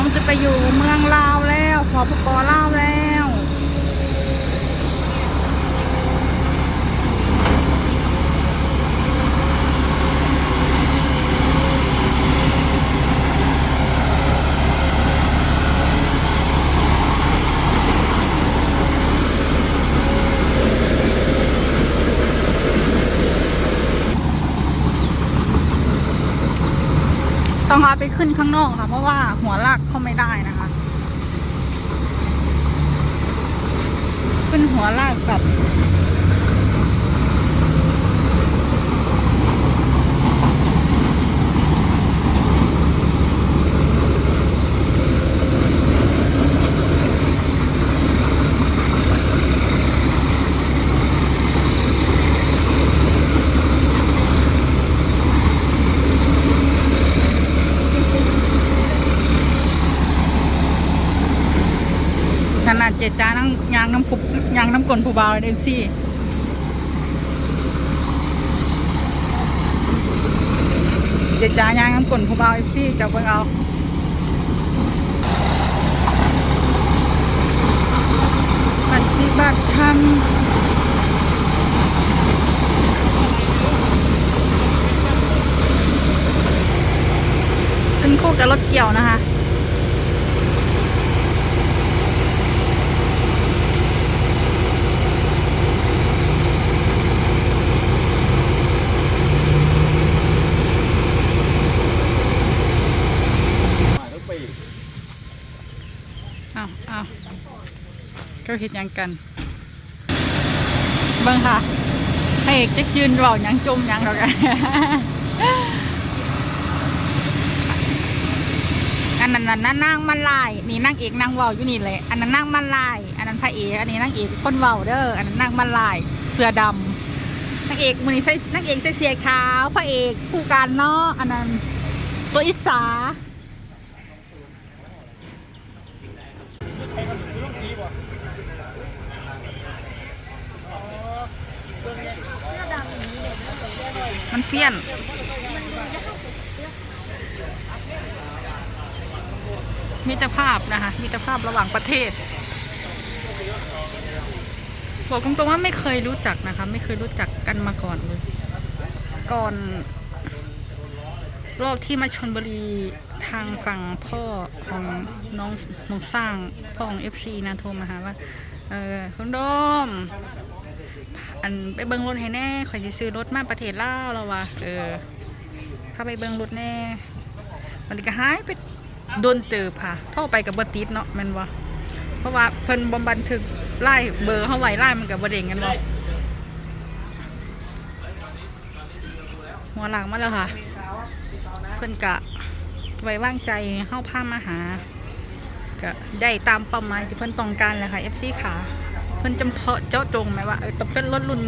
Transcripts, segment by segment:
องจะไปอยู่เมืองลาวแล้วสปปลาวแล้วาไปขึ้นข้างนอกค่ะ เพราะว่าหัวลากเข้าไม่ได้นะคะ ขึ้นหัวลากกับ เจ็ดจานั่งยางน้ำคุบยางน้ำกลนผู้บาวเลยเอฟซีเจ็ดจายางน้ำกลนผู้บาวเอฟซีจะเบิ่งเอาปฏิบัติธรรมขึ้นคู่กับรถเกี่ยวนะคะ อ้าวอ้าวก็เห็นยังกันเบิ่งค่ะให้เอกจะยืนเบาหยังจมยังดอกอะอันนั้นนั่งนั่งมันลายนี่นั่งเอกนั่งเว้าอยู่นี่เลยอันนั้นนั่งมันลาย อันนั้นพระเอกอันนี้นั่งเอกคนเว้าเด้ออันนั้นนั่งมันลาย เสื้อดำนางเอกมือนี้ใส่นางเอกใส่เสียขาว พระเอกผู้การเนาะอันนั้นตัวอิสา เพี้ยน มิตรภาพนะคะมิตรภาพระหว่างประเทศ บอกตรงๆว่าไม่เคยรู้จักนะคะ ไม่เคยรู้จักกันมาก่อนเลยก่อนรอบที่มาชนบุรีทางฝั่งพ่อของน้องน้องสร้างพ่อของเอฟซีนะโทรมาหาว่า เออคุณโดม อันไปเบิ้งรถให้แน่ข่อยสิซื้อรถมาประเทศลาวแล้ววะเออ ถ้าไปเบิ้งรถแน่วันนี้ก็หายไปโดนเติบค่ะโท่าไปกับบติดเนาะแมันวะเพราะว่าเพิ่นบำบันทึกไล่เบอร์เข้าไว้ไล่มันกับบเด้งกันวะหัวหลังมาแล้วค่ะ เพิ่นกะไว้วางใจเข้าผ้ามาหาก็ได้ตามเป้าหมายที่เพิ่นต้องการแหละค่ะ FC ขา เพิ่นจำเพาะเจ้าจงไหมว่าเออต้องเป็นรถรุ่น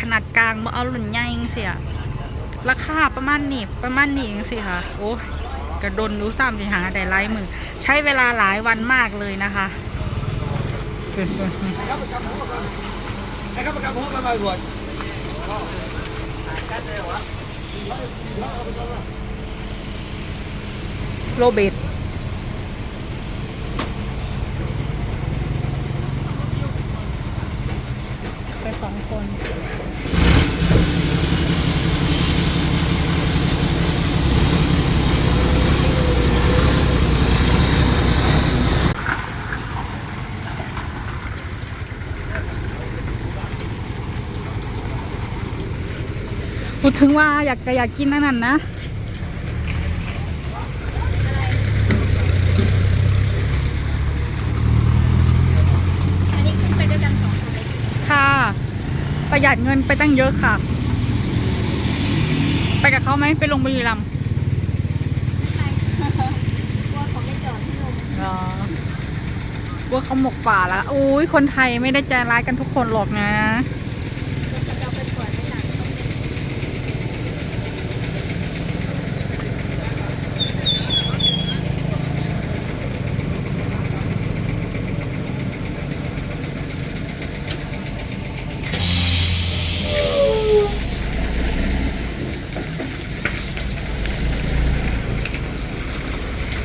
ขนาดกลางบ่เอารุ่นใหญ่จังซี่ะราคาประมาณนี้ประมาณนี้จังซี่ค่ะ โอ้กระดนรู้ซ้ำสิหาได้หลายมือ ใช้เวลาหลายวันมากเลยนะคะให้ข้าประกันผมมามาบวชโรเบต สองคนพูดถึงว่าอยากจะอยากกินนั่นน่ะอันนี้ขึ้นไปด้วยกันสองคนเลย ค่ะ ประ หยัดเงินไปตั้งเยอะค่ะ ไปกับเขาไหมไปลงบุรีรัมย์ใช่ว่าเขาไม่จอดที่ลงเหรอว่าเขาหมกป่าแล้วอุ้ยคนไทยไม่ได้ใจร้ายกันทุกคนหรอกนะ เราจะไปปวดไม่หลังเขาไม่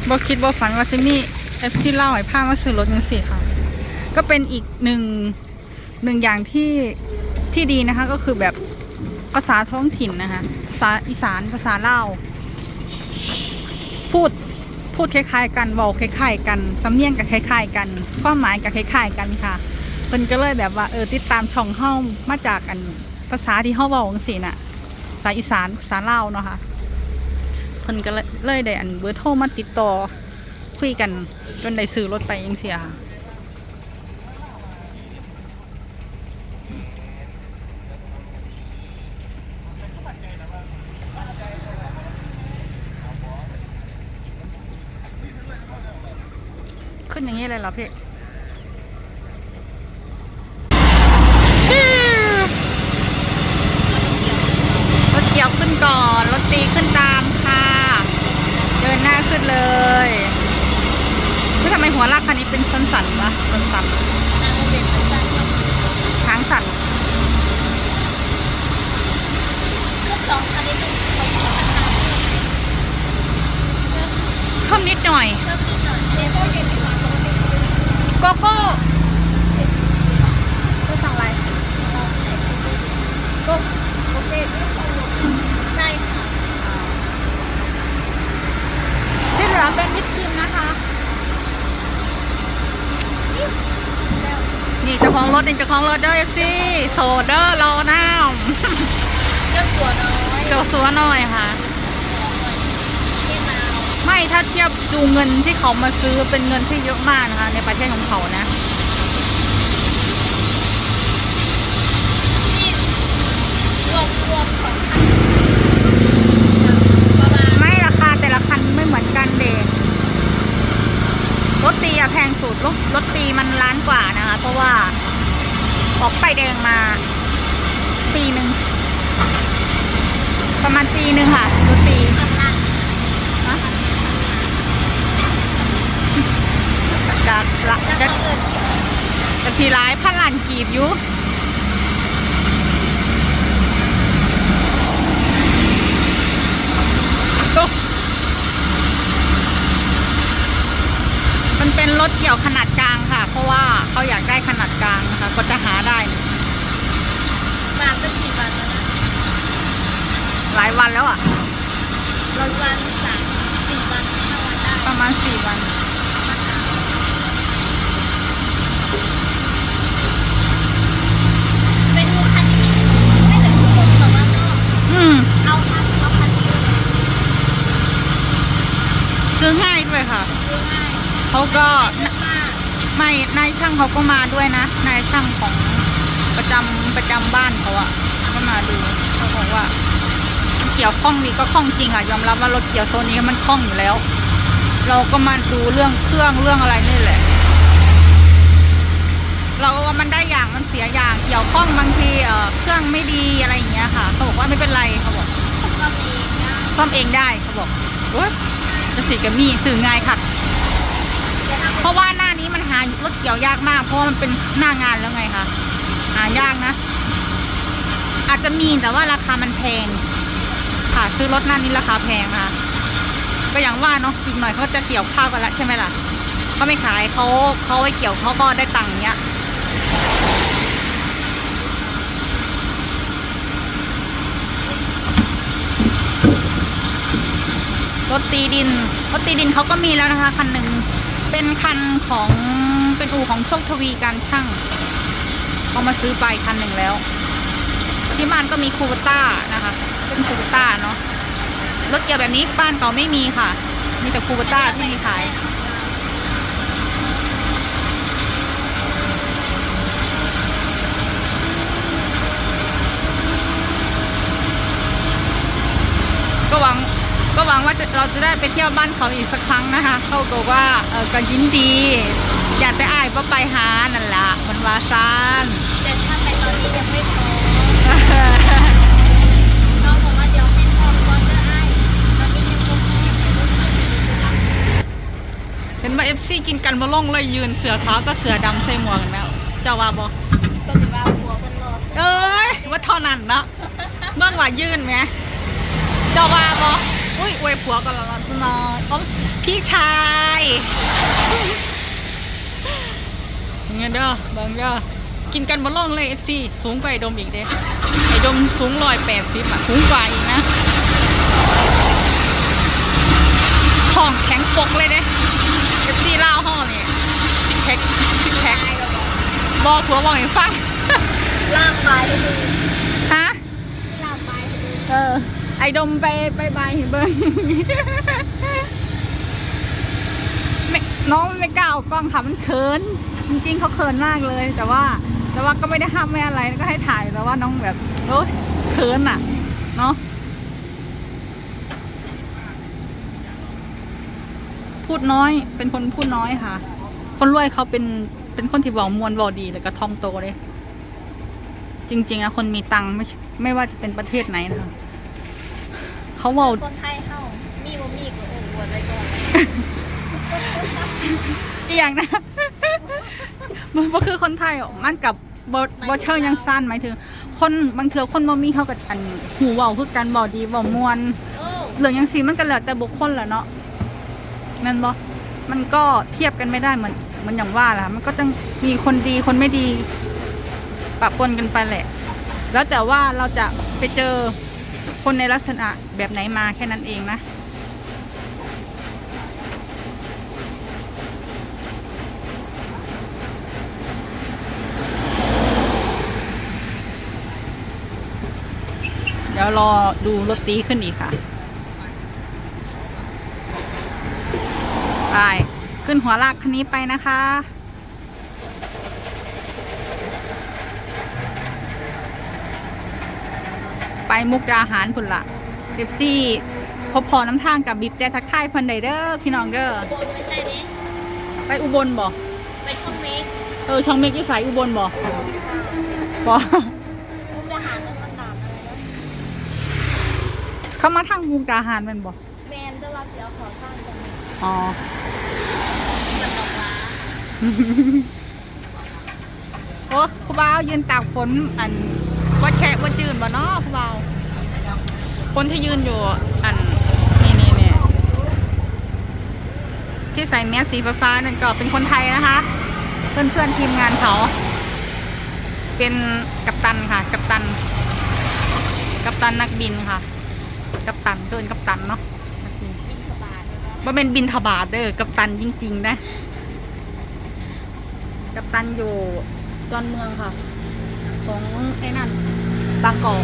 บบอคิดบอฝันว่าซิมี่เอฟซีเล่าให้ผ้ามาซื้อรถยังสี่ค่ะ ก็เป็นอีกหนึ่งหนึ่งอย่างที่ที่ดีนะคะ ก็คือแบบภาษาท้องถิ่นนะคะภาษาอีสานภาษาเล่า พูดพูดคล้ายๆ กันเวอลคล้ายๆ กันสำเนียงกับคล้ายๆ กันความหมายกับคล้ายๆ กันค่ะเพิ่นก็เลยแบบว่าเออติดตามช่องเฮ้ามาจากกันภาษาที่เฮ้าเว้าจังซี่น่ะภาษาอีสานภาษาเล่าเนาะค่ะ เพิ่นก็เลยได้อันเบอร์โทรมาติดต่อคุยกันจนได้ซื้อรถไปเองเสียค่ะขึ้นอย่างนี้เลยเหรอพี่รถเกี่ยวขึ้นก่อน รถตีขึ้นตามค่ะ เดินหน้าขึ้นเลยเฮ้ยทำไมหัวลากคันนี้เป็น สั้นๆวะสันสัน นางเป็นคนสั้น ๆหางสัน ทุกสองคันนี้เป็นเขาขอราคา เพิ่มนิดหน่อย เพิ่มนิดหน่อยเจ๊ก็เย็นดีกว่าปกติ โกโก้ ก็สั่งอะไรก็โอเคใช่ค่ะ ที่เหลือเป็นวิปครีมนะคะ นี่เจ้า ของรถนี่เจ้าขอร์เด้อเอฟซีโซเดอร์โลน้เจ้าสัวน้อยเจ้าสัวน้อยค่ะ ไม่ถ้าเทียบดูเงินที่เขามาซื้อเป็นเงินที่เยอะมากนะคะ ในประเทศของเขานะ ที่รวมรวมของคันประมาณ ไม่ราคาแต่ละคันไม่เหมือนกันเด็รถตีอะแพงสุดรถรถตีมันล้านกว่านะคะ เพราะว่าออกไปายแดงมาปีหนึ่งประมาณปี หนึ่งค่ะรถตีกำลังฮะกละแล้วจะก็เอิญที่จะสีร้ายพันล้านกีบอยู่มันเป็นรถเกี่ยวขนาดกลางค่ะ เพราะว่าเขาอยากได้ขนาดกลางนะคะ ก็จะหาได้มาเป็นกี่วันแล้ หลายวันแล้วอะร้อยวันสามสี่วันห้าวันได้ประมาณสี่วัน ไปดูคันนี้ไม่ถึงชั่วโมงแต่ว่าก็อืม เอาคันเอาคันนี้ซื้อง่ายด้วยค่ะซื้อง่ายเขาก็เยอะมากไม่นายช่างเขาก็มาด้วยนะ นายช่างของประจำประจำบ้านเขาอะก็มาดูเขาบอกว่ามันเกี่ยวข้องนี่ก็ข้องจริงอะยอมรับว่ารถเกี่ยวโซนนี้มันคล่องอยู่แล้ว เราก็มาดูเรื่องเครื่องเรื่องอะไรนี่แหละ เราก็ว่ามันได้อย่างมันเสียอย่างเกี่ยวข้องบางทีเออเครื่องไม่ดีอะไรอย่างเงี้ยค่ะเขาบอกว่าไม่เป็นไรเขาบอกก็เองนะซ่อมเองได้เขาบอกโอ๊ยจะสีกับมีสื่อง่ายค่ะ เพราะว่าหน้านี้มันหารถเกี่ยวยากมาก เพราะว่ามันเป็นหน้างานแล้วไงคะหายากนะ อาจจะมีแต่ว่าราคามันแพง ค่ะ ซื้อรถหน้านี้ราคาแพงนะคะก็อย่างว่าเนาะอีกหน่อยเขาจะเกี่ยวข้าวกันแล้วใช่ไหมล่ะเขาไม่ขายเขาเขาไว้เกี่ยวเขาก็ได้ตังค์เนี้ยรถตีดินรถตีดินเขาก็มีแล้วนะคะ คันหนึ่งเป็นคันของเป็นอู่ของโชคทวีการช่างเขามาซื้อไปคันหนึ่งแล้วที่บ้านก็มีคูปต้านะคะ เป็นคูปต้าเนาะรถเกี่ยวแบบนี้บ้านเขาไม่มีค่ะ มีแต่คูปต้าที่มีขายก็หวังก็หวังว่าจะเราจะได้ไปเที่ยวบ้านเขาอีกสักครั้งนะคะเขาบอกว่าเออก็ยินดี อยากจะอายว่าไปหานั่นละมันวาซานแต่ถ้าไปตอนนี้ยังไม่พอน้องบอกว่าเดี๋ยวให้พ่อก่อนก็ได้ตอนนี้ยังไม่พอ เห็ นว่าเอฟซีกินกันมาล่องเลยยืนเสือขาวก็เสือดำใส่หมวกกันแล้วเจ้าว่าบอก็ถือว่าหัวกันรอเอ้ยว่าเท่านั้นเนาะเมื่อว่ายืนไหมเจ้าว่าบอเออุ้ยอวยผัวกันและล่ะสุนอยอ๋อพี่ชายเงี้ยเด้อเบังเด้อกินกันบนล่องเลยเอฟซีสูงกว่าไอ้ดมอีกเด้ไอ้ดมสูงร้อยแปดสิบอะสูงกว่าอีกนะห้องแข็งปกเลยเด้ เอฟซีล่าวห้องนี่ซิกแพคซิกแพคบอกผัวบอกให้ฟังล่างไปให้ดูฮะล่างไปให้ดูเออ ไอ้ดมไปไปบายเห็นเบิ้งไม่น้องไม่กล้าเอากล้องค่ะมันเขิน จริงๆเขาเขินมากเลย แต่ว่าแต่ว่าก็ไม่ได้ห้ามไม่อะไรก็ให้ถ่ายแต่ว่าน้องแบบโอ้ยเขินอะ เนาะ พูดน้อย เป็นคนพูดน้อยค่ะ คนรวยเขาเป็นเป็นคนที่บอกมวลบอกดีแล้วก็ท่องโตเลย จริง ๆอะคนมีตังค์ไม่ใช่ไม่ว่าจะเป็นประเทศไหนนะคะเขาบอกคนไทยเฮามีบ่มีก็โอ้อวดไว้ก่อนอีกอย่างนะมันก็คือคนไทยอะมันกับบอบอเชอร์ยังสั้นหมายถึง คนบางเทือคนบ่มีเขากับอันหูเว้าคือกันบ่ดีบ่มวนโอ้เรื่องยังสีมันก็แล้วแต่บุคคลแหละเนาะ แม่นบ่มันก็เทียบกันไม่ได้เหมือนเหมันอย่างว่าแหละมันก็ต้องมีคนดีคนไม่ดีปะปนกันไปแหละ แล้วแต่ว่าเราจะไปเจอคนในลักษณะแบบไหนมาแค่นั้นเองนะเดี๋ยวรอดูรถตีขึ้นอีกค่ะ ไป ขึ้นหัวลากคันนี้ไปนะคะ ไปมุกดาหารพุ่นละเดฟซี่พบพอน้ำทางกับบีบแต่ทักทายเพันไดเดอร์พี่น้องเด้อโบนไม่ใช่เด้ไปอุบลบ่ไปช่องเมกเออช่องเมกยี่สายอุบลบ่บ่มุกดาหารมันมันตามอะไรนะเขามาทางมุกดาหารแมันบ่แมนจะรับเดี๋ยวขอสร้างตรงนี้อ๋อมันออกมา โอ้ครูบาวยืนตากฝนอันว่าแฉะว่าจืนบ่เนาะครูบาวคนที่ยืนอยู่อันนี่นี่เนี่ยที่ใส่แมสสีฟ้าๆนั่นก็เป็นคนไทยนะคะ เพื่อนเพื่อนทีมงานเขา เป็นกัปตันค่ะ กัปตัน กัปตันนักบินค่ะ กัปตันเกินกัปตันเนาะนักบินบินสบายเลยนะว่าเป็นบินทบาทเด้อกัปตันจริง ๆ นะ กัปตันอยู่ดอนเมืองค่ะ ของไอ้นั่นบางกอก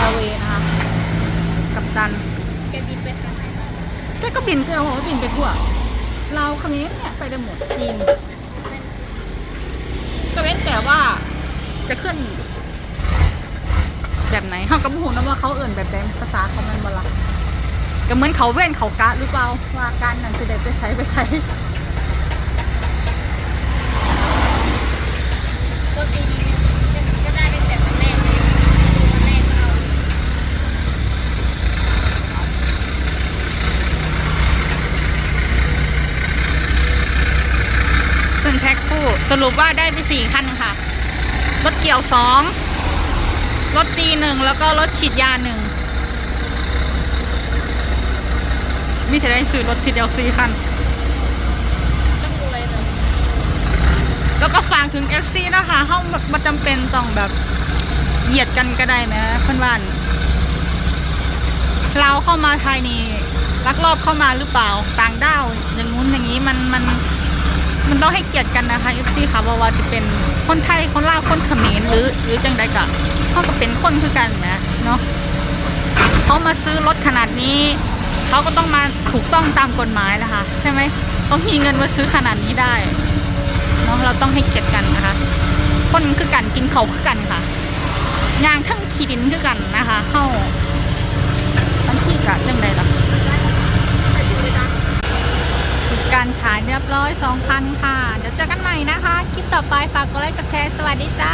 อาเวนะคะ กัปตันแกบินไปทางไหนบ้างแกก็บินเจอผมก็บินไปทั่วเราวเขมรเนี่ยไปได้หมดจีนก็เว้นแต่ว่าจะขึ้น แบบไหนเขาก็ไม่รู้นะว่าเขาเอื่นแบบใดภาษาเขามันบละก็เหมือนเขาเว้นเขากะหรือเปล่าว่าการนั่นคือเด็ไปใช้ไปใช้ ตัว ปีนี้ก็ได้ตั้งแต่วันแรกเลยวันแรกเอาซึ่งแพ็คคู่สรุปว่าได้ไปสี่คันค่ะ รถเกี่ยวสองรถตีหนึ่งแล้วก็รถฉีดยาหนึ่งมิจะได้ซื้อรถทีดยวสี่คัน ต้องรวยเลย แล้วก็ฝากถึง FC นะคะห้องแบบจำเป็นต้องแบบเหยียดกันก็ได้ไหมเพื่อนบ้านเราเข้ามาไทยนี่ลักลอบเข้ามาหรือเปล่าต่างด้าวอย่างงู้นอย่างนี้มันมันมันต้องให้เกียรติกันนะคะ FC ค่ะว่าว่าจะเป็นคนไทยคนลาวคนเขมรหรือ หรือจังใดกะเขาก็เป็นคนคือกันนะเนาะเขามาซื้อรถขนาดนี้เขาก็ต้องมาถูกต้องตามกฎหมายนะค่ะใช่ไหมเขามีเงินมาซื้อขนาดนี้ได้ นาะเราต้องให้เกียรติกันนะคะ คนคือกันกินเขาคือกันค่ะยางทั้งขีดินคือกันนะคะ เข้าทันที่กะเรื่องใดล่ะการขายเรียบร้อยสองพันค่ะ เดี๋ยวเจอกันใหม่นะคะ คลิปต่อไปฝากกดไลค์กดแชร์ สวัสดีจ้า